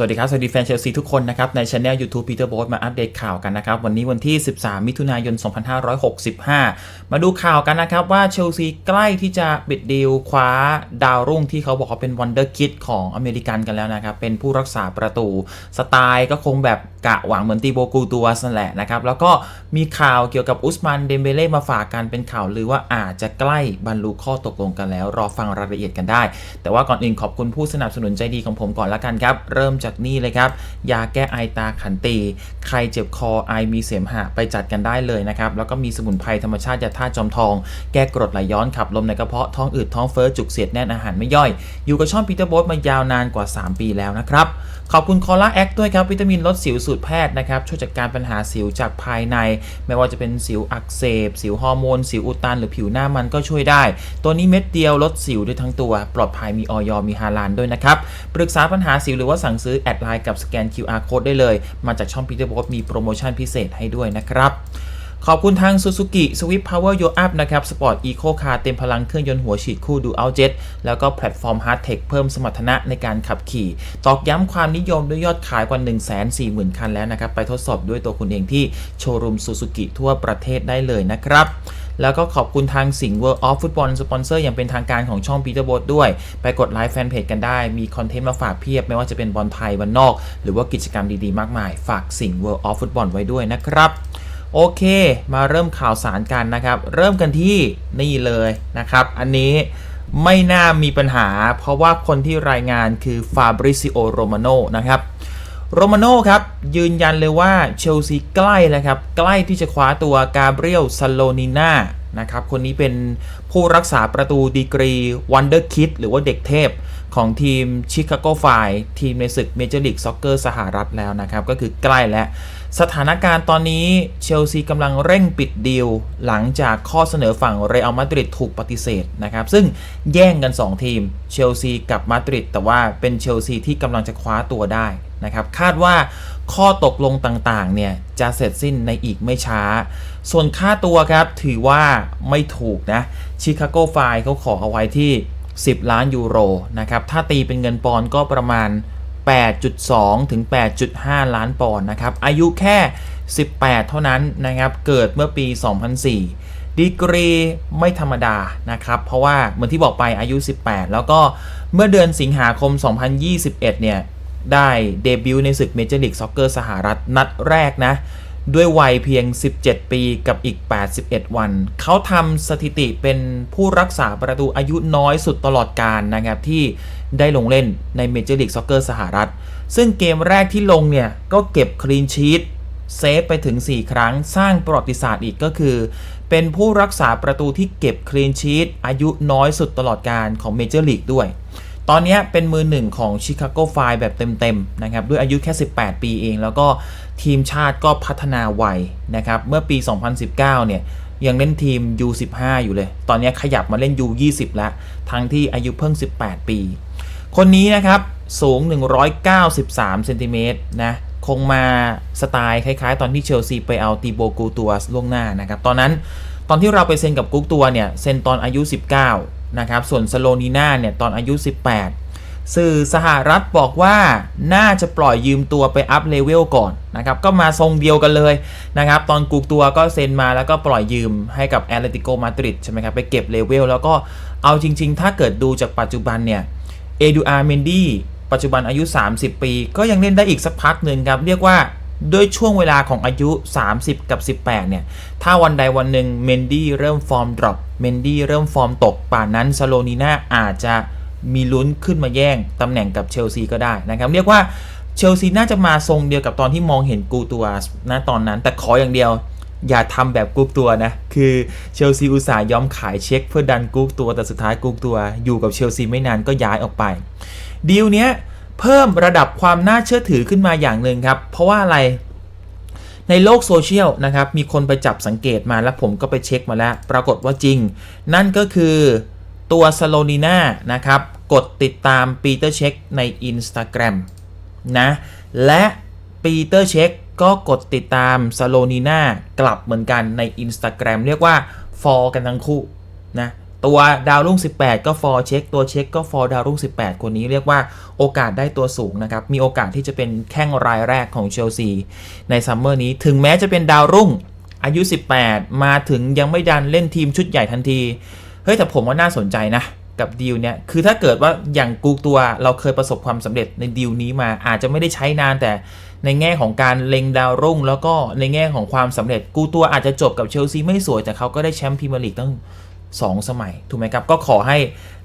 สวัสดีครับ สวัสดีแฟนเชลซีทุกคนนะครับ ในช anel YouTube Peter b o มาอัปเดตข่าวกันนะครับ วันนี้วันที่ 13 มิถุนายน 2565 มาดูข่าวกันนะครับ ว่าเชลซีใกล้ที่จะปิดดีลคว้าดาวรุ่งที่เขาบอกว่าเป็นวันเดอร์คิดของอเมริกันกันแล้วนะครับ เป็นผู้รักษาประตูสไตล์ก็คงแบบกะหวังเหมือนตีโบกูตัวนั่นแหละนะครับ แล้วก็มีข่าวเกี่ยวกับอุสมานเดมเบเล่มาฝากกันเป็นข่าวลือว่าอาจจะใกล้บรรลุข้อตกลงกันแล้ว รอฟังรายละเอียดกันได้ แต่ว่าก่อนอื่นขอบคุณผู้สนับสนุนใจดีของผมก่อนละกันครับเริ่มจากนี่เลยครับ ยาแก้ไอตาขันตี ใครเจ็บคอไอมีเสมหะไปจัดกันได้เลยนะครับ แล้วก็มีสมุนไพรธรรมชาติยาธาตุจอมทอง แก้กรดไหลย้อนขับลมในกระเพาะท้องอืดท้องเฟ้อจุกเสียดแน่นอาหารไม่ย่อย อยู่กับช่องปีเตอร์โบสมายาวนานกว่า 3 ปีแล้วนะครับ ขอบคุณคอล่าแอคด้วยครับ วิตามินลดสิวสูตรแพทย์นะครับ ช่วยจัดการปัญหาสิวจากภายใน ไม่ว่าจะเป็นสิวอักเสบ สิวฮอร์โมน สิวอุดตัน หรือผิวหน้ามันก็ช่วยได้ ตัวนี้เม็ดเดียวลดสิวด้วยทั้งตัว ปลอดภัยมีออยมีฮาลานด้วยนะครับ ปรึกษาปัญหาสิวหรือว่าสั่งซื้อแอดไลน์กับสแกน QR code ได้เลย มาจากช่องพีเตอร์บอสมีโปรโมชั่นพิเศษให้ด้วยนะครับ ขอบคุณทาง Suzuki Swift Power Your Up นะครับ Sport Eco Car เต็มพลังเครื่องยนต์หัวฉีดคู่ Dual Jet แล้วก็แพลตฟอร์ม Hard Tech เพิ่มสมรรถนะในการขับขี่ ตอกย้ำความนิยมด้วยยอดขายกว่า 140,000 คันแล้วนะครับ ไปทดสอบด้วยตัวคุณเองที่โชว์รูม Suzuki ทั่วประเทศได้เลยนะครับแล้วก็ขอบคุณทางสิงห์ World of Football สปอนเซอร์อย่างเป็นทางการของช่อง Peter b o t ด้วย ไปกดไลค์แฟนเพจกันได้ มีคอนเทนต์มาฝากเพียบ ไม่ว่าจะเป็นบอลไทยบอลนอก หรือว่ากิจกรรมดีๆ มากมาย ฝากสิงห์ World of Football ไว้ด้วยนะครับ โอเค มาเริ่มข่าวสารกันนะครับ เริ่มกันที่นี่เลยนะครับ อันนี้ไม่น่ามีปัญหา เพราะว่าคนที่รายงานคือฟาบริซิโอโรมาโนนะครับโรมาโน่ครับ ยืนยันเลยว่าเชลซีใกล้แล้วครับ ใกล้ที่จะคว้าตัวกาเบรียลซาโลนิน่านะครับ คนนี้เป็นผู้รักษาประตูดีกรีวันเดอร์คิดหรือว่าเด็กเทพของทีมชิคาโกไฟทีมในศึกเมเจอร์ลีกซ็อกเกอร์สหรัฐแล้วนะครับ ก็คือใกล้แล้ว สถานการณ์ตอนนี้เชลซีกำลังเร่งปิดดีลหลังจากข้อเสนอฝั่งเรอัลมาดริดถูกปฏิเสธนะครับ ซึ่งแย่งกัน 2 ทีมเชลซีกับมาดริดแต่ว่าเป็นเชลซีที่กำลังจะคว้าตัวได้นะครับ คาดว่าข้อตกลงต่างๆ เนี่ย จะเสร็จสิ้นในอีกไม่ช้า ส่วนค่าตัวครับ ถือว่าไม่ถูกนะชิคาโกไฟเขาขอเอาไว้ที่ 10 ล้านยูโรนะครับถ้าตีเป็นเงินปอนก็ประมาณ 8.2 ถึง 8.5 ล้านปอนด์นะครับ อายุแค่ 18 เท่านั้นนะครับ เกิดเมื่อปี 2004 ดีกรีไม่ธรรมดานะครับ เพราะว่าเหมือนที่บอกไปอายุ 18 แล้วก็เมื่อเดือนสิงหาคม 2021 เนี่ย ได้เดบิวต์ในศึกเมเจอร์ลีกซ็อกเกอร์สหรัฐนัดแรกนะ ด้วยวัยเพียง 17 ปีกับอีก 81 วัน เขาทำสถิติเป็นผู้รักษาประตูอายุน้อยสุดตลอดการนะครับที่ ได้ลงเล่นในเมเจอร์ลีกซ็อกเกอร์สหรัฐ ซึ่งเกมแรกที่ลงเนี่ย ก็เก็บคลีนชีตเซฟไปถึง 4 ครั้งสร้างประวัติศาสตร์อีกก็คือ เป็นผู้รักษาประตูที่เก็บคลีนชีตอายุน้อยสุดตลอดการของเมเจอร์ลีกด้วย ตอนนี้เป็นมือหนึ่งของชิคาโกไฟแบบเต็มๆนะครับ ด้วยอายุแค่ 18 ปีเอง แล้วก็ทีมชาติก็พัฒนาไวนะครับ เมื่อปี 2019 เนี่ยยังเล่นทีม U15 อยู่เลย ตอนนี้ขยับมาเล่น U20 แล้ว ทั้งที่อายุเพิ่ง 18 ปี คนนี้นะครับสูง 193เซนติเมตรนะคงมาสไตล์คล้ายๆ ตอนที่เชลซีไปเอาตีโบกูตัวล่วงหน้านะครับตอนนั้นตอนที่เราไปเซ็นกับกุ๊กตัวเนี่ยเซ็นตอนอายุ 19นะครับส่วนสโลนีน่าเนี่ยตอนอายุ 18 สื่อสหรัฐบอกว่าน่าจะปล่อยยืมตัวไปอัพเลเวลก่อนนะครับก็มาทรงเดียวกันเลยนะครับตอนกุกตัวก็เซ็นมาแล้วก็ปล่อยยืมให้กับแอตเลติโกมาดริดใช่ไหมครับไปเก็บเลเวลแล้วก็เอาจริง ๆ ถ้าเกิดดูจากปัจจุบันเนี่ย เอดูอาร์เมนดี้ปัจจุบันอายุ 30 ปี ก็ยังเล่นได้อีกสักพักหนึ่งครับ เรียกว่าด้วยช่วงเวลาของอายุ 30 กับ 18 เนี่ย ถ้าวันใดวันหนึ่งเมนดี้เริ่มฟอร์มดรอปเมนดี้เริ่มฟอร์มตก ป่านนั้นซาโลนีน่าอาจจะมีลุ้นขึ้นมาแย่งตำแหน่งกับเชลซีก็ได้นะครับ เรียกว่าเชลซีน่าจะมาทรงเดียวกับตอนที่มองเห็นกูตัวนะตอนนั้น แต่ขออย่างเดียว อย่าทำแบบกุ๊กตัวนะ คือเชลซีอุตส่าห์ยอมขายเช็คเพื่อดันกุ๊กตัวแต่สุดท้ายกุ๊กตัว อยู่กับเชลซีไม่นานก็ย้ายออกไป ดีลเนี้ยเพิ่มระดับความน่าเชื่อถือขึ้นมาอย่างหนึ่งครับ เพราะว่าอะไรในโลกโซเชียลนะครับ มีคนไปจับสังเกตมาแล้วผมก็ไปเช็คมาแล้ว ปรากฏว่าจริง นั่นก็คือตัวซาโลนีนานะครับ กดติดตามปีเตอร์เช็คใน Instagram นะ และปีเตอร์เช็ค ก็กดติดตามซาโลนีนากลับเหมือนกันใน Instagram เรียกว่าฟอลกันทั้งคู่นะตัวดาวรุ่ง 18 ก็ฟอร์เช็ค ตัวเช็คก็ฟอร์ดาวรุ่ง 18 คนนี้เรียกว่าโอกาสได้ตัวสูงนะครับ มีโอกาสที่จะเป็นแข้งรายแรกของเชลซีในซัมเมอร์นี้ ถึงแม้จะเป็นดาวรุ่งอายุ 18 มาถึงยังไม่ดันเล่นทีมชุดใหญ่ทันที เฮ้ย แต่ผมว่าน่าสนใจนะ กับดีลเนี่ย คือถ้าเกิดว่าอย่างกูตัวเราเคยประสบความสำเร็จในดีลนี้มาอาจจะไม่ได้ใช้นานแต่ ในแง่ของการเล็งดาวรุ่ง แล้วก็ในแง่ของความสำเร็จ กูตัวอาจจะจบกับเชลซีไม่สวยแต่เขาก็ได้แชมป์พรีเมียร์ลีกตั้ง2สมัย ถูกไหมครับ ก็ขอให้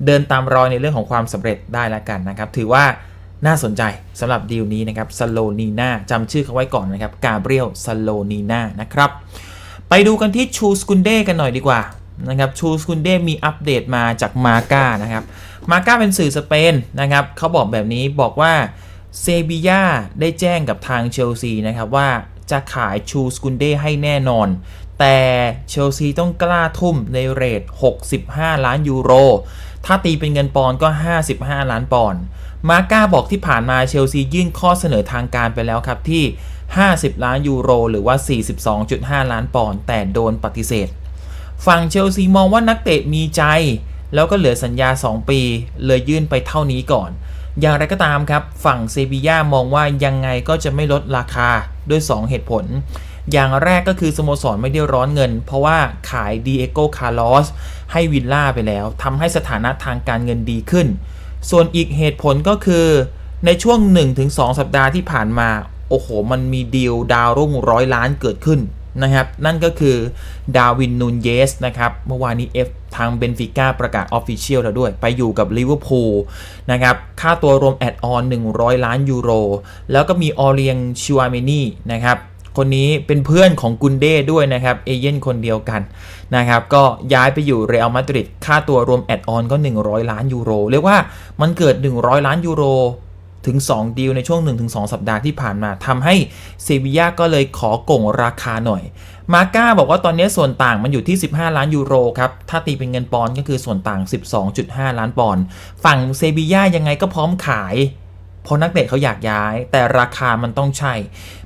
เดินตามรอยในเรื่องของความสำเร็จได้แล้วกันนะครับ ถือว่าน่าสนใจสำหรับดีลนี้นะครับสโลนีนาจำชื่อเขาไว้ก่อนนะครับกาเบรียลสโลนีนานะครับ ไปดูกันที่ชูสกุนเดกันหน่อยดีกว่านะครับชูสกุนเดมีอัปเดตมาจากมาก้านะครับมาก้าเป็นสื่อสเปนนะครับเขาบอกแบบนี้บอกว่า เซบียาได้แจ้งกับทางเชลซีนะครับว่าจะขายชูสกุนเดให้แน่นอน แต่เชลซีต้องกล้าทุ่มในเรท 65 ล้านยูโร ถ้าตีเป็นเงินปอนก็ 55 ล้านปอนมาก้าบอกที่ผ่านมาเชลซียื่นข้อเสนอทางการไปแล้วครับที่ 50 ล้านยูโร หรือว่า 42.5 ล้านปอนด์แต่โดนปฏิเสธ ฝั่งเชลซีมองว่านักเตะมีใจ แล้วก็เหลือสัญญา 2 ปี เลยยื่นไปเท่านี้ก่อน อย่างไรก็ตามครับฝั่งเซบีย่ามองว่ายังไงก็จะไม่ลดราคาด้วย 2 เหตุผล อย่างแรกก็คือสโมสรไม่ได้ร้อนเงิน เพราะว่าขายดีเอโกคาร์ลอสให้วิลล่าไปแล้วทำให้สถานะทางการเงินดีขึ้น ส่วนอีกเหตุผลก็คือในช่วง 1-2 สัปดาห์ที่ผ่านมา โอ้โห มันมีดีลดาวรุ่งร้อยล้านเกิดขึ้นนะครับ นั่นก็คือดาวินนูนเยสนะครับ เมื่อวานนี้ F ทางเบนฟิก้าประกาศออฟฟิเชียลแล้วด้วย ไปอยู่กับลิเวอร์พูลนะครับ ค่าตัวรวมแอดออน 100 ล้านยูโร แล้วก็มีออเรียงชิวาเมนี่นะครับ คนนี้เป็นเพื่อนของกุนเด้ด้วยนะครับ เอเย่นคนเดียวกันนะครับ ก็ย้ายไปอยู่เรอัลมาดริด ค่าตัวรวมแอดออนก็ 100 ล้านยูโร เรียกว่ามันเกิด 100 ล้านยูโร ถึง2ดีลในช่วง 1-2 สัปดาห์ที่ผ่านมาทำให้เซบีย่าก็เลยขอก่งราคาหน่อยมาก้าบอกว่าตอนนี้ส่วนต่างมันอยู่ที่ 15 ล้านยูโรครับ ถ้าตีเป็นเงินปอนด์ก็คือส่วนต่าง 12.5 ล้านปอนด์ฝั่งเซบีย่ายังไงก็พร้อมขาย เพราะนักเตะเขาอยากย้าย แต่ราคามันต้องใช่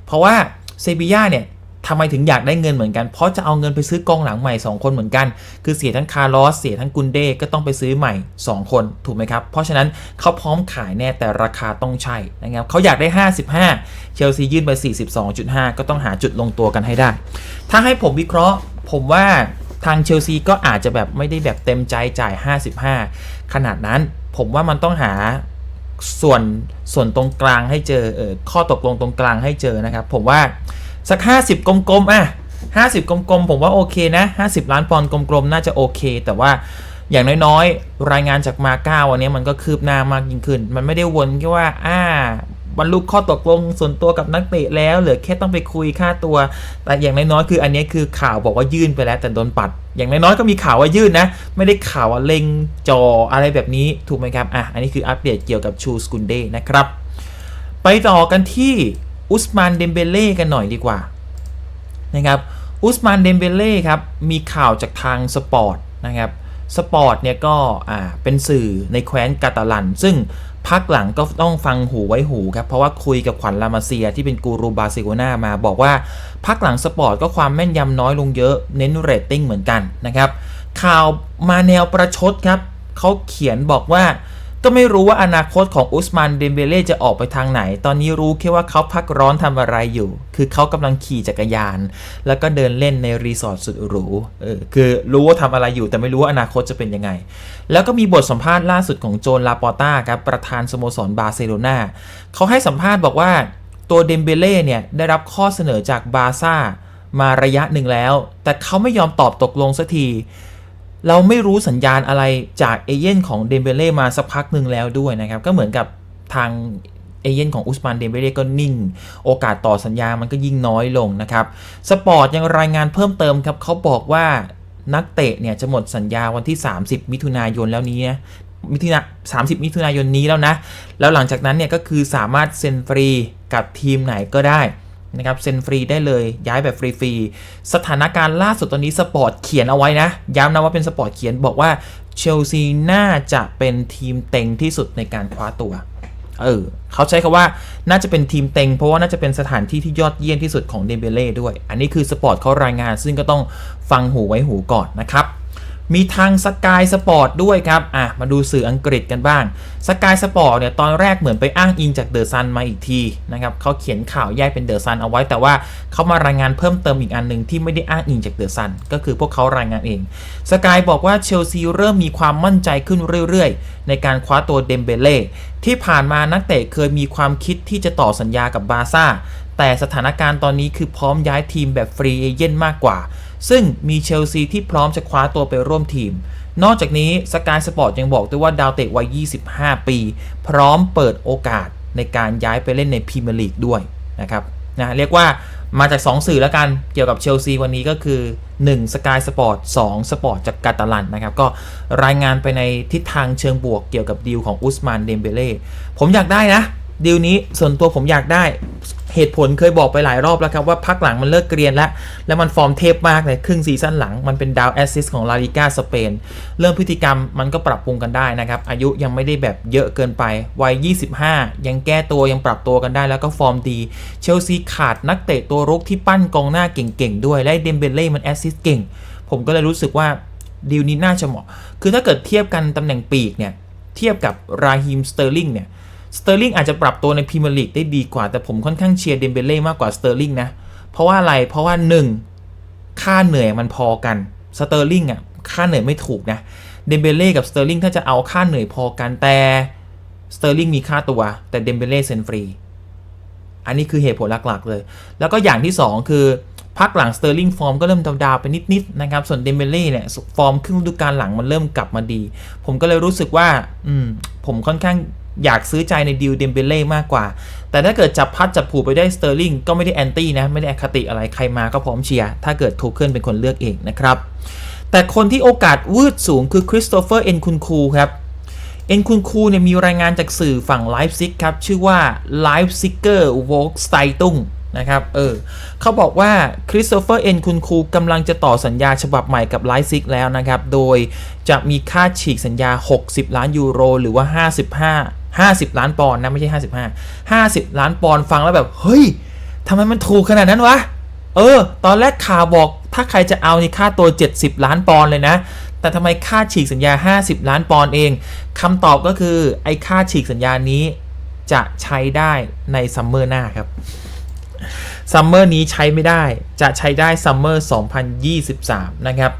เพราะว่าเซบีย่าเนี่ย ทำไมถึงอยากได้เงินเหมือนกัน เพราะจะเอาเงินไปซื้อกองหลังใหม่ 2 คนเหมือนกัน คือเสียทั้งคาร์ลอส เสียทั้งกุนเด้ก็ต้องไปซื้อใหม่ 2 คน ถูกไหมครับ เพราะฉะนั้นเขาพร้อมขายแน่แต่ราคาต้องใช่นะครับเขาอยากได้ 55 เชลซียื่นไป 42.5 ก็ต้องหาจุดลงตัวกันให้ได้ ถ้าให้ผมวิเคราะห์ ผมว่าทางเชลซีก็อาจจะแบบไม่ได้แบบเต็มใจจ่าย 55 ขนาดนั้น ผมว่ามันต้องหาส่วนส่วนตรงกลางให้เจอเออข้อตกลงตรงกลางให้เจอนะครับ ผมว่า สัก 50 กลมๆอะ50 กลมๆ ผมว่าโอเคนะ 50 ล้านปอนด์กลมๆ น่าจะโอเค แต่ว่าอย่างน้อยๆ รายงานจากมาเก้าวันนี้มันก็คืบหน้ามากยิ่งขึ้น มันไม่ได้วนแค่ว่า อ่าบรรลุข้อตกลงส่วนตัวกับนักเตะแล้วเหลือแค่ต้องไปคุยค่าตัว แต่อย่างน้อยๆ คืออันนี้คือข่าวบอกว่ายื่นไปแล้วแต่โดนปัด อย่างน้อยๆ ก็มีข่าวว่ายื่นนะ ไม่ได้ข่าวว่าเล็งจออะไรแบบนี้ถูกไหมครับ อะ อันนี้คืออัปเดตเกี่ยวกับชูสกุนเดนะครับ ไปต่อกันที่ อุสมานเดมเบเล่กันหน่อยดีกว่านะครับอุสมานเดมเบเล่ครับมีข่าวจากทางสปอร์ตนะครับสปอร์ตเนี่ยก็อ่าเป็นสื่อในแคว้นกาตาลัน ซึ่งพักหลังก็ต้องฟังหูไว้หูครับ เพราะว่าคุยกับขวัญลามาเซียที่เป็นกูรูบาร์เซโลนามาบอกว่าพักหลังสปอร์ตก็ความแม่นยำน้อยลงเยอะเน้นเรตติ้งเหมือนกันนะครับข่าวมาแนวประชดครับเขาเขียนบอกว่า ก็ไม่รู้ว่าอนาคตของอุสมานเดมเบเล่จะออกไปทางไหน ตอนนี้รู้แค่ว่าเขาพักร้อนทำอะไรอยู่ คือเขากำลังขี่จักรยาน แล้วก็เดินเล่นในรีสอร์ทสุดหรูเออคือรู้ว่าทำอะไรอยู่ แต่ไม่รู้ว่าอนาคตจะเป็นยังไง แล้วก็มีบทสัมภาษณ์ล่าสุดของโจนลาปอต้าครับประธานสโมสรบาร์เซโลนาเขาให้สัมภาษณ์บอกว่าตัวเดมเบเล่เนี่ยได้รับข้อเสนอจากบาร์ซ่ามาระยะหนึ่งแล้ว แต่เขาไม่ยอมตอบตกลงสักที เราไม่รู้สัญญาณอะไรจากเอเย่นของเดมเบเล่มาสักพักหนึ่งแล้วด้วยนะครับ ก็เหมือนกับทางเอเย่นของอุสมานเดมเบเล่ก็นิ่ง โอกาสต่อสัญญามันก็ยิ่งน้อยลงนะครับ สปอร์ตยังรายงานเพิ่มเติมครับเขาบอกว่านักเตะเนี่ยจะหมดสัญญาวันที่ 30 มิถุนายนแล้วนี้นะมิถุนา30 มิถุนายนนี้แล้วนะ แล้วหลังจากนั้นเนี่ยก็คือสามารถเซ็นฟรีกับทีมไหนก็ได้ นะครับเซ็นฟรีได้เลยย้ายแบบฟรีๆสถานการณ์ล่าสุดตอนนี้สปอร์ตเขียนเอาไว้นะ ย้ำนะว่าเป็นสปอร์ตเขียนบอกว่าเชลซีน่าจะเป็นทีมเต็งที่สุดในการคว้าตัวเออเขาใช้คาว่าน่าจะเป็นทีมเต็ง เพราะว่าน่าจะเป็นสถานที่ที่ยอดเยี่ยมที่สุดของเดเบเล่ด้วย อันนี้คือสปอร์ตเขารายงาน ซึ่งก็ต้องฟังหูไว้หูก่อนนะครับ มีทางสกายสปอร์ตด้วยครับ อะ มาดูสื่ออังกฤษกันบ้างสกายสปอร์ตเนี่ยตอนแรกเหมือนไปอ้างอิงจากเดอะซันมาอีกทีนะครับเขาเขียนข่าวแยกเป็นเดอะซันเอาไว้แต่ว่าเขามารายงานเพิ่มเติมอีกอันหนึ่งที่ไม่ได้อ้างอิงจากเดอะซันก็คือพวกเขารายงานเองสกายบอกว่าเชลซีเริ่มมีความมั่นใจขึ้นเรื่อยๆ ในการคว้าตัวเดมเบเล่ที่ผ่านมานักเตะเคยมีความคิดที่จะต่อสัญญากับบาซ่าแต่สถานการณ์ตอนนี้คือพร้อมย้ายทีมแบบฟรีเอเจนต์มากกว่า ซึ่งมีเชลซีที่พร้อมจะคว้าตัวไปร่วมทีม นอกจากนี้สกายสปอร์ตยังบอกด้วยว่าดาวเตะวัย 25 ปี พร้อมเปิดโอกาสในการย้ายไปเล่นในพรีเมียร์ลีกด้วยนะครับนะเรียกว่ามาจาก 2 สื่อแล้วกันเกี่ยวกับเชลซีวันนี้ก็คือ 1 Sky Sport 2 Sport จากกาตาลันนะครับ ก็รายงานไปในทิศทางเชิงบวกเกี่ยวกับดีลของอุสมานเดมเบเล่ผมอยากได้นะดีลนี้ส่วนตัวผมอยากได้ เหตุผลเคยบอกไปหลายรอบแล้วครับว่าพักหลังมันเลิกเกรียนแล้ว แล้วมันฟอร์มเทพมากเลยครึ่งซีซั่นหลังมันเป็นดาวแอสซิสของลาลิก้าสเปน เรื่องพฤติกรรมมันก็ปรับปรุงกันได้นะครับ อายุยังไม่ได้แบบเยอะเกินไป วัย 25 ยังแก้ตัวยังปรับตัวกันได้แล้วก็ฟอร์มดี เชลซีขาดนักเตะตัวรุกที่ปั้นกองหน้าเก่งๆ ด้วยและเดมเบเล่มันแอสซิสเก่ง ผมก็เลยรู้สึกว่าดีลนี้น่าจะเหมาะ คือถ้าเกิดเทียบกันตำแหน่งปีกเนี่ยเทียบกับราฮิมสเตอร์ลิงเนี่ย สเตอร์ลิงอาจจะปรับตัวในพรีเมียร์ลีกได้ดีกว่า แต่ผมค่อนข้างเชียร์เดมเบเล่มากกว่าสเตอร์ลิงนะ เพราะว่าอะไร เพราะว่า 1 ค่าเหนื่อยมันพอกัน สเตอร์ลิงอะ ค่าเหนื่อยไม่ถูกนะ เดมเบเล่กับสเตอร์ลิงถ้าจะเอาค่าเหนื่อยพอกัน แต่สเตอร์ลิงมีค่าตัว แต่เดมเบเล่เซ็นฟรี อันนี้คือเหตุผลหลักๆเลย แล้วก็อย่างที่ 2 คือพักหลังสเตอร์ลิงฟอร์มก็เริ่มดาวๆไปนิดๆนะครับ ส่วนเดมเบเล่เนี่ยฟอร์มครึ่งฤดูกาลหลังมันเริ่มกลับมาดี ผมก็เลยรู้สึกว่า อืม ผมค่อนข้าง อยากซื้อใจในดิวเดมเบเล่มากกว่า แต่ถ้าเกิดจับพัดจับผูไปได้สเตอร์ลิงก็ไม่ได้แอนตี้นะ ไม่ได้อคติอะไรใครมาก็พร้อมเชียร์ถ้าเกิดทูเคิลเป็นคนเลือกเองนะครับ แต่คนที่โอกาสวืดสูงคือคริสโตเฟอร์เอ็นคุนคูครับเอ็นคุนคูเนี่ยมีรายงานจากสื่อฝั่งไลฟ์ซิกครับ ชื่อว่า l i ฟ์ซิกเกอร์วอล์กสไตตุงนะครับ เออเขาบอกว่าคริสโตเฟอร์เอ็นคุนคูกำลังจะต่อสัญญาฉบับใหม่กับไลฟ์ซิกแล้วนะครับ โดยจะมีค่าฉีกสัญญา 60 ล้านยูโร หรือว่า 55 50 ล้านปอนด์นะไม่ใช่ 55 50 ล้านปอนด์ฟังแล้วแบบเฮ้ยทำไมมันถูกขนาดนั้นวะ เออ ตอนแรกข่าวบอกถ้าใครจะเอานี่ค่าตัว 70 ล้านปอนด์เลยนะ แต่ทำไมค่าฉีกสัญญา 50 ล้านปอนด์เองคำตอบก็คือไอ้ค่าฉีกสัญญานี้จะใช้ได้ในซัมเมอร์หน้าครับซัมเมอร์นี้ใช้ไม่ได้จะใช้ได้ซัมเมอร์2023 นะครับ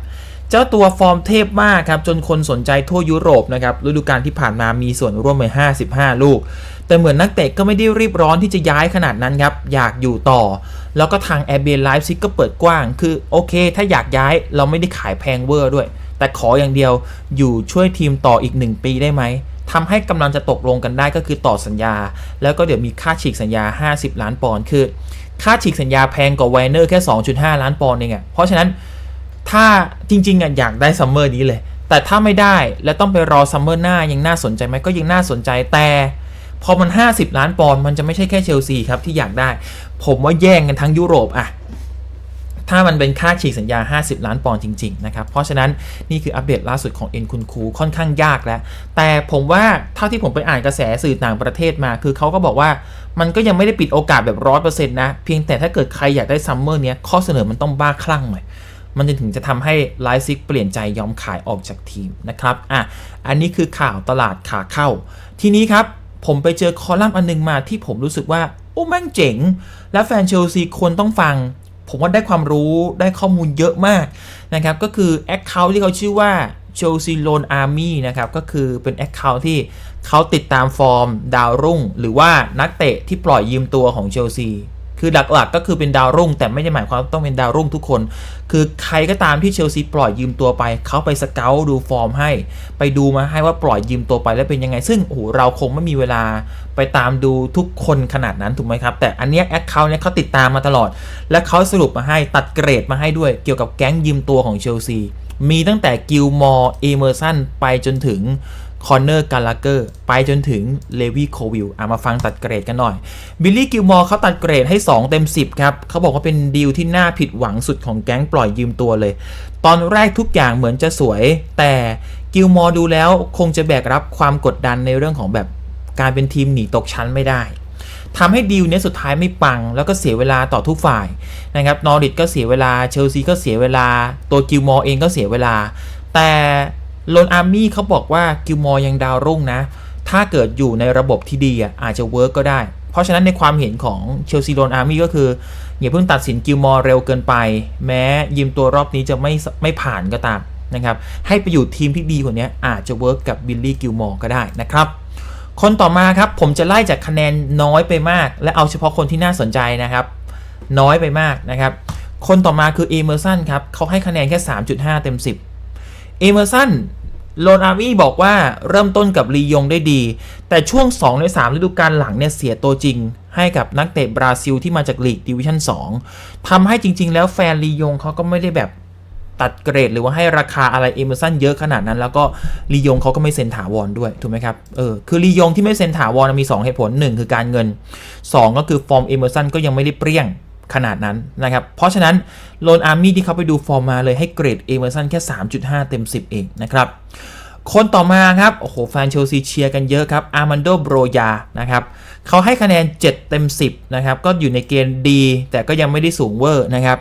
เจ้าตัวฟอร์มเทพมากครับจนคนสนใจทั่วยุโรปนะครับฤดูกาลที่ผ่านมามีส่วนร่วมไป55 ลูก แต่เหมือนนักเตะก็ไม่ได้รีบร้อนที่จะย้ายขนาดนั้นครับ อยากอยู่ต่อ แล้วก็ทางแอร์เบนไลฟ์ซิกก็เปิดกว้าง คือโอเค ถ้าอยากย้ายเราไม่ได้ขายแพงเวอร์ด้วย แต่ขออย่างเดียวอยู่ช่วยทีมต่ออีก 1 ปีได้ไหมทำให้กำลังจะตกลงกันได้ก็คือต่อสัญญา แล้วก็เดี๋ยวมีค่าฉีกสัญญา 50 ล้านปอนด์คือ ค่าฉีกสัญญาแพงกว่าไวเนอร์แค่ 2.5 ล้านปอนด์เองอะเพราะฉะนั้น ถ้าจริงๆอะอยากได้ซัมเมอร์นี้เลย แต่ถ้าไม่ได้แล้วต้องไปรอซัมเมอร์หน้ายังน่าสนใจไหมก็ยังน่าสนใจแต่พอมัน 50 ล้านปอนด์มันจะไม่ใช่แค่เชลซีครับที่อยากได้ ผมว่าแย่งกันทั้งยุโรปอะถ้ามันเป็นค่าฉีกสัญญา 50 ล้านปอนด์จริง ๆ นะครับ เพราะฉะนั้นนี่คืออัปเดตล่าสุดของเอ็นคุณคูค่อนข้างยากแล้ว แต่ผมว่าเท่าที่ผมไปอ่านกระแสสื่อต่างประเทศมา คือเขาก็บอกว่ามันก็ยังไม่ได้ปิดโอกาสแบบร้อยเปอร์เซ็นต์นะ เพียงแต่ถ้าเกิดใครอยากได้ซัมเมอร์เนี้ยข้อเสนอมันต้องบ้าคลั่งหน่อย มันจะถึงจะทำให้ไลฟ์ซิกเปลี่ยนใจยอมขายออกจากทีมนะครับอะอันนี้คือข่าวตลาดขาเข้า ทีนี้ครับผมไปเจอคอลัมน์อันนึงมาที่ผมรู้สึกว่า โอ้แม่งเจ๋ง และแฟนเชลซีควรต้องฟัง ผมว่าได้ความรู้ได้ข้อมูลเยอะมากนะครับ ก็คือ Account ที่เขาชื่อว่า Chelsea Loan Army นะครับ ก็คือเป็น Account ที่เขาติดตามฟอร์ม ดาวรุ่ง หรือว่านักเตะที่ปล่อยยืมตัวของเชลซี คือหลักๆก็คือเป็นดาวรุ่ง แต่ไม่ได้หมายความว่าต้องเป็นดาวรุ่งทุกคน คือใครก็ตามที่เชลซีปล่อยยืมตัวไป เขาไปสเกลดูฟอร์มให้ ไปดูมาให้ว่าปล่อยยืมตัวไปแล้วเป็นยังไง ซึ่งโอ้โหเราคงไม่มีเวลาไปตามดูทุกคนขนาดนั้นถูกไหมครับ แต่อันเนี้ยแอคเคาท์เนี้ยเขาติดตามมาตลอด และเขาสรุปมาให้ตัดเกรดมาให้ด้วย เกี่ยวกับแก๊งยืมตัวของเชลซีมีตั้งแต่กิลมอร์เอเมอร์สันไปจนถึง คอนเนอร์กาลาเกอร์ไปจนถึงเลวีโควิลอะมาฟังตัดเกรดกันหน่อย บิลลี่กิลมอร์เขาตัดเกรดให้ 2 เต็ม 10 ครับ เขาบอกว่าเป็นดีลที่น่าผิดหวังสุดของแก๊งปล่อยยืมตัวเลย ตอนแรกทุกอย่างเหมือนจะสวย แต่กิลมอร์ดูแล้วคงจะแบกรับความกดดันในเรื่องของแบบการเป็นทีมหนีตกชั้นไม่ได้ทำให้ดีลเนี้ยสุดท้ายไม่ปัง แล้วก็เสียเวลาต่อทุกฝ่ายนะครับนอริดก็เสียเวลาเชลซีก็เสียเวลา ตัวกิลมอร์เองก็เสียเวลา แต่ โลนอาร์มี่เขาบอกว่ากิลมอร์ยังดาวรุ่งนะ ถ้าเกิดอยู่ในระบบที่ดีอะอาจจะเวิร์กก็ได้ เพราะฉะนั้นในความเห็นของเชลซีโลนอาร์มี่ก็คือ อย่าเพิ่งตัดสินกิลมอร์เร็วเกินไป แม้ยืมตัวรอบนี้จะไม่ไม่ผ่านก็ตามนะครับ ให้ไปอยู่ทีมที่ดีกว่านี้อาจจะเวิร์กกับบิลลี่กิลมอร์ก็ได้นะครับ คนต่อมาครับผมจะไล่จากคะแนนน้อยไปมาก และเอาเฉพาะคนที่น่าสนใจนะครับ น้อยไปมากนะครับ คนต่อมาคือเอเมอร์สันครับเขาให้คะแนนแค่ 3.5 เต็ม 10 เอเมอร์สัน โลนอาร์มี่บอกว่าเริ่มต้นกับลียงได้ดี แต่ช่วง 2 ใน 3 ฤดูกาลหลังเนี่ยเสียตัวจริง ให้กับนักเตะบราซิลที่มาจากลีกดิวิชั่น 2ทำให้จริง ๆ แล้วแฟนลียงเขาก็ไม่ได้แบบตัดเกรดหรือว่าให้ราคาอะไรเอเมอร์สันเยอะขนาดนั้น แล้วก็ลียงเขาก็ไม่เซ็นถาวรด้วยถูกไหมครับเออคือลียงที่ไม่เซ็นถาวรมี 2 เหตุผล 1 คือการเงิน 2 ก็คือฟอร์มเอเมอร์สันก็ยังไม่ได้เปรี้ยง ขนาดนั้นนะครับ เพราะฉะนั้นโลนอาร์มี่ที่เขาไปดูฟอร์มมาเลยให้เกรดเอเมอร์สันแค่ 3.5 เต็ม 10 เองนะครับ คนต่อมาครับ โอ้โห แฟนเชลซีเชียร์กันเยอะครับอาร์มันโดโบรยานะครับเขาให้คะแนน 7 เต็ม 10 นะครับ ก็อยู่ในเกณฑ์ดี แต่ก็ยังไม่ได้สูงเวอร์นะครับ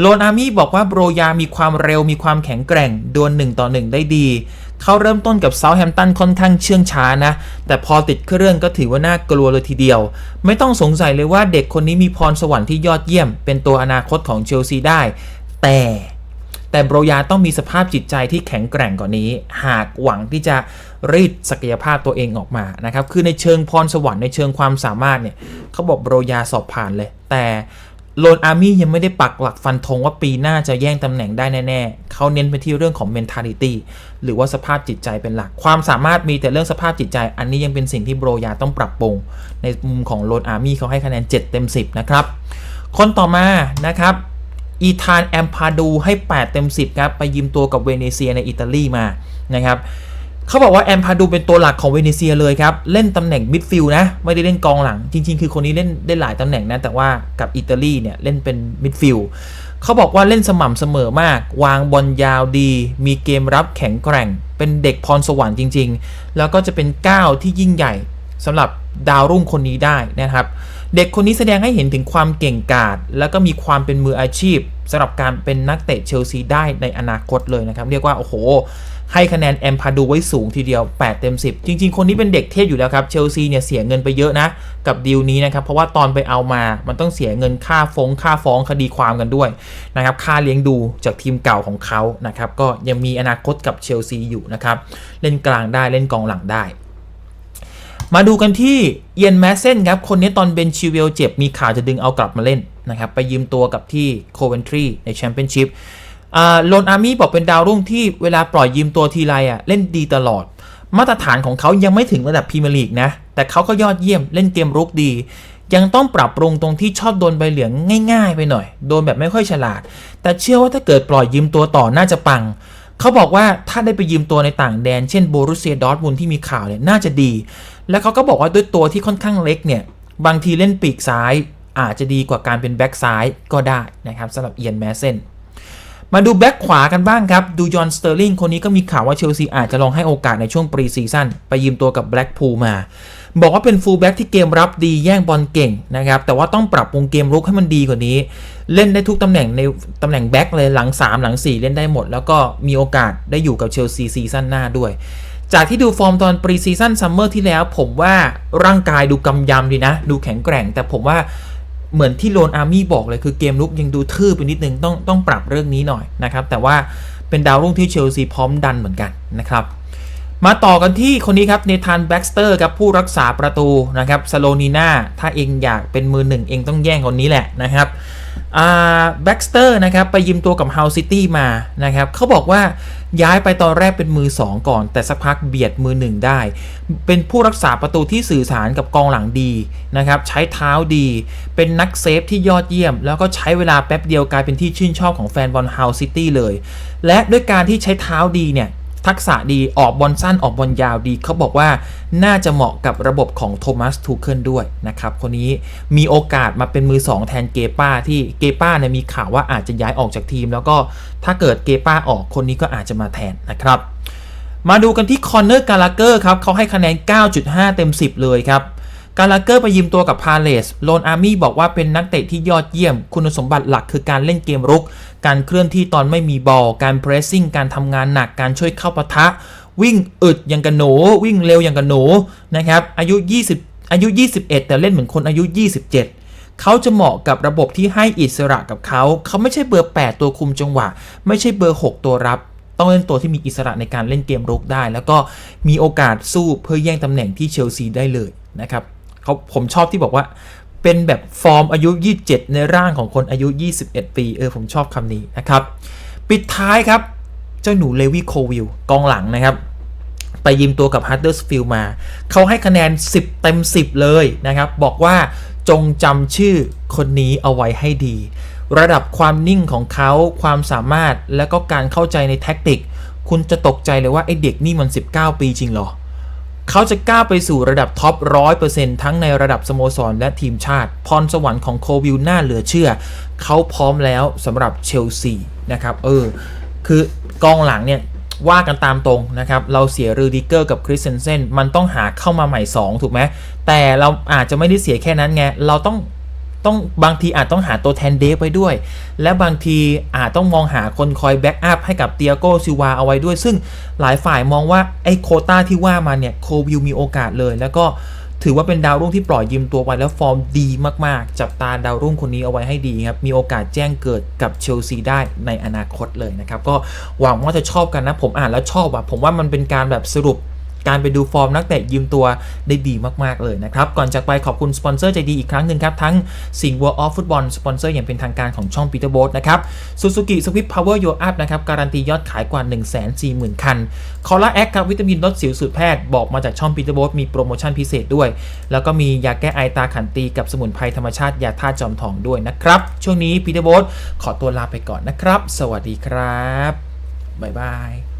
โลนอาร์มี่บอกว่าโบรยามีความเร็วมีความแข็งแกร่งดวล1ต่อ 1 ได้ดี เขาเริ่มต้นกับเซาท์แฮมป์ตันค่อนข้างเชื่องช้านะ แต่พอติดเครื่องก็ถือว่าน่ากลัวเลยทีเดียว ไม่ต้องสงสัยเลยว่าเด็กคนนี้มีพรสวรรค์ที่ยอดเยี่ยม เป็นตัวอนาคตของเชลซีได้ แต่แต่โบรยาต้องมีสภาพจิตใจที่แข็งแกร่งกว่านี้ หากหวังที่จะรีดศักยภาพตัวเองออกมานะครับ คือในเชิงพรสวรรค์ในเชิงความสามารถเนี่ยเขาบอกโบรยาสอบผ่านเลย แต่ โลนอาร์มี่ยังไม่ได้ปักหลักฟันธงว่าปีหน้าจะแย่งตำแหน่งได้แน่ๆ เขาเน้นไปที่เรื่องของ mentality หรือว่าสภาพจิตใจเป็นหลัก ความสามารถมีแต่เรื่องสภาพจิตใจ อันนี้ยังเป็นสิ่งที่โบรยาต้องปรับปรุง ในมุมของโลนอาร์มี่เขาให้คะแนน 7 เต็ม 10 นะครับ คนต่อมานะครับอีธานแอมพาดูให้ 8 เต็ม 10 ครับ ไปยืมตัวกับเวเนเซียในอิตาลีมานะครับ เขาบอกว่าแอมพาดูเป็นตัวหลักของเวเนเซียเลยครับ เล่นตำแหน่งมิดฟิลด์นะ ไม่ได้เล่นกองหลัง จริง ๆ คือคนนี้เล่นได้หลายตำแหน่งนะ แต่ว่ากับอิตาลีเนี่ยเล่นเป็นมิดฟิลด์เขาบอกว่าเล่นสม่ำเสมอมาก วางบอลยาวดี มีเกมรับแข็งแกร่ง เป็นเด็กพรสวรรค์จริง ๆ แล้วก็จะเป็นก้าวที่ยิ่งใหญ่สำหรับดาวรุ่งคนนี้ได้นะครับ เด็กคนนี้แสดงให้เห็นถึงความเก่งกาจแล้วก็มีความเป็นมืออาชีพสำหรับการเป็นนักเตะเชลซีได้ในอนาคตเลยนะครับ เรียกว่าโอ้โห ให้คะแนนแอมพาดูไว้สูงทีเดียว 8 เต็ม 10 จริง ๆ คนนี้เป็นเด็กเทพอยู่แล้วครับ เชลซีเนี่ยเสียเงินไปเยอะนะ กับดีลนี้นะครับ เพราะว่าตอนไปเอามา มันต้องเสียเงินค่าฟงค่าฟ้องคดีความกันด้วยนะครับ ค่าเลี้ยงดูจากทีมเก่าของเขานะครับ ก็ยังมีอนาคตกับเชลซีอยู่นะครับ เล่นกลางได้เล่นกองหลังได้มาดูกันที่เยนแมสเซนครับ คนนี้ตอนเบนชิเวลเจ็บมีข่าวจะดึงเอากลับมาเล่นนะครับ ไปยืมตัวกับที่โคเวนทรีในแชมเปี้ยนชิพ โลนอาร์มี่บอกเป็นดาวรุ่งที่เวลาปล่อยยืมตัวทีไรอะเล่นดีตลอด มาตรฐานของเขายังไม่ถึงระดับพรีเมียร์ลีกนะ แต่เขาก็ยอดเยี่ยมเล่นเกมรุกดี ยังต้องปรับปรุงตรงที่ชอบโดนใบเหลืองง่าย ๆ ไปหน่อย โดนแบบไม่ค่อยฉลาด แต่เชื่อว่าถ้าเกิดปล่อยยืมตัวต่อน่าจะปังเขาบอกว่าถ้าได้ไปยืมตัวในต่างแดน เช่นโบรุเซียดอร์ทมุนที่มีข่าวเนี่ยน่าจะดี และเขาก็บอกว่าด้วยตัวที่ค่อนข้างเล็กเนี่ยบางทีเล่นปีกซ้าย อาจจะดีกว่าการเป็นแบ็กซ้ายก็ได้นะครับสำหรับเอียนแมสเซน มาดูแบ็กขวากันบ้างครับ ดูจอนสเตอร์ลิงคนนี้ก็มีข่าวว่าเชลซีอาจจะลองให้โอกาสในช่วงปรีซีซั่นไปยืมตัวกับแบล็กพูลมา บอกว่าเป็นฟูลแบ็กที่เกมรับดีแย่งบอลเก่งนะครับ แต่ว่าต้องปรับปรุงเกมรุกให้มันดีกว่านี้ เล่นได้ทุกตำแหน่งในตำแหน่งแบ็กเลยหลัง 3 หลัง 4 เล่นได้หมด แล้วก็มีโอกาสได้อยู่กับเชลซีซีซั่นหน้าด้วย จากที่ดูฟอร์มตอนปรีซีซั่นซัมเมอร์ที่แล้ว ผมว่าร่างกายดูกำยำดีนะ ดูแข็งแกร่ง แต่ผมว่า เหมือนที่โลนอาร์มี่บอกเลยคือเกมลุกยังดูทื่อไปนิดนึงต้องต้องปรับเรื่องนี้หน่อยนะครับแต่ว่าเป็นดาวรุ่งที่เชลซีพร้อมดันเหมือนกันนะครับมาต่อกันที่คนนี้ครับเนธานแบ็กสเตอร์ครับผู้รักษาประตูนะครับสโลนีนาถ้าเองอยากเป็นมือหนึ่งเองต้องแย่งคนนี้แหละนะครับ แบ็กสเตอร์นะครับไปยืมตัวกับเฮาซิตี้มานะครับเขาบอกว่าย้ายไปตอนแรกเป็นมือ 2 ก่อน แต่สักพักเบียดมือ 1 ได้ เป็นผู้รักษาประตูที่สื่อสารกับกองหลังดีนะครับใช้เท้าดี เป็นนักเซฟที่ยอดเยี่ยม แล้วก็ใช้เวลาแป๊บเดียวกลายเป็นที่ชื่นชอบของแฟนบอลเฮาซิตี้เลย และด้วยการที่ใช้เท้าดีเนี่ย ทักษะดีออกบอลสั้นออกบอลยาวดี เขาบอกว่าน่าจะเหมาะกับระบบของโทมัสทูเคิลด้วยนะครับ คนนี้มีโอกาสมาเป็นมือ 2 แทนเกป้าที่เกป้าเนี่ยมีข่าวว่าอาจจะย้ายออกจากทีม แล้วก็ถ้าเกิดเกป้าออกคนนี้ก็อาจจะมาแทนนะครับ มาดูกันที่คอนเนอร์กาลาเกอร์ครับเขาให้คะแนน 9.5 เต็ม 10 เลยครับกาลาเกอร์ไปยืมตัวกับพาเลสโลนอาร์มี่บอกว่าเป็นนักเตะที่ยอดเยี่ยม คุณสมบัติหลักคือการเล่นเกมรุก การเคลื่อนที่ตอนไม่มีบอล การเพรสซิ่ง การทำงานหนัก การช่วยเข้าปะทะ วิ่งอึดอย่างกับหนู วิ่งเร็วอย่างกับหนูนะครับ อายุ 20 อายุ 21 แต่เล่นเหมือนคนอายุ 27 เขาจะเหมาะกับระบบที่ให้อิสระกับเขา เขาไม่ใช่เบอร์ 8 ตัวคุมจังหวะ ไม่ใช่เบอร์ 6 ตัวรับ ต้องเล่นตัวที่มีอิสระในการเล่นเกมรุกได้ แล้วก็มีโอกาสสู้เพื่อแย่งตำแหน่งที่เชลซีได้เลยนะครับเขาผมชอบที่บอกว่า เป็นแบบฟอร์มอายุ 27 ในร่างของคนอายุ 21 ปี เออ ผมชอบคำนี้นะครับ ปิดท้ายครับ เจ้าหนูเลวี่โควิลกองหลังนะครับ ไปยืมตัวกับฮัตเตอร์สฟิลมา เขาให้คะแนน 10 เต็ม 10 เลยนะครับ บอกว่าจงจำชื่อคนนี้เอาไว้ให้ดี ระดับความนิ่งของเขาความสามารถและก็การเข้าใจในแท็กติก คุณจะตกใจเลยว่าไอเด็กนี่มัน 19 ปีจริงเหรอ เขาจะก้าวไปสู่ระดับท็อป100%ทั้งในระดับสโมสรและทีมชาติ พรสวรรค์ของโควิลน่าเหลือเชื่อ เขาพร้อมแล้วสำหรับเชลซีนะครับ เออ คือกองหลังเนี่ยว่ากันตามตรงนะครับ เราเสียรูดิเกอร์กับคริสเซนเซนมันต้องหาเข้ามาใหม่ 2 ถูกไหมแต่เราอาจจะไม่ได้เสียแค่นั้นไง เราต้อง ต้องบางทีอาจต้องหาตัวแทนเดฟไปด้วย และบางทีอาจต้องมองหาคนคอยแบ็กอัพให้กับเตียโกซิวาเอาไว้ด้วย ซึ่งหลายฝ่ายมองว่าไอ้โคต้าที่ว่ามาเนี่ยโควิลมีโอกาสเลย แล้วก็ถือว่าเป็นดาวรุ่งที่ปล่อยยืมตัวไปแล้วฟอร์มดีมากๆ จับตาดาวรุ่งคนนี้เอาไว้ให้ดีครับ มีโอกาสแจ้งเกิดกับเชลซีได้ในอนาคตเลยนะครับ ก็หวังว่าจะชอบกันนะ ผมอ่านแล้วชอบอะผมว่ามันเป็นการแบบสรุป การไปดูฟอร์มนักเตะยืมตัวได้ดีมากๆเลยนะครับ ก่อนจากไปขอบคุณสปอนเซอร์ใจดีอีกครั้งหนึ่งครับทั้งสิงห์ World of Football สปอนเซอร์อย่างเป็นทางการของช่อง Peter b o a t นะครับ Suzuki Swift Power Your Up นะครับการันตียอดขายกว่า 140,000 คันคอล่าแอคครับวิตามินลดสิวสูตรแพทย์บอกมาจากช่อง Peter b o a t มีโปรโมชั่นพิเศษด้วย แล้วก็มียาแก้ไอตาขันตีกับสมุนไพรธรรมชาติยาทาตุจอมทองด้วยนะครับช่วงนี้ Peter b o a t ขอตัวลาไปก่อนนะครับ สวัสดีครับบ๊ายบาย